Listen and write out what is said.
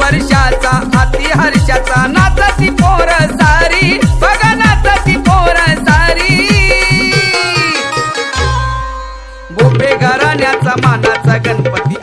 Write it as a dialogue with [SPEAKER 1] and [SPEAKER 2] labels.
[SPEAKER 1] वर्षाचा अति हर्षाचा. नाचाची पोर सारी बघा नाचाची पोर सारी. भोपे घराण्याचा मानाचा गणपती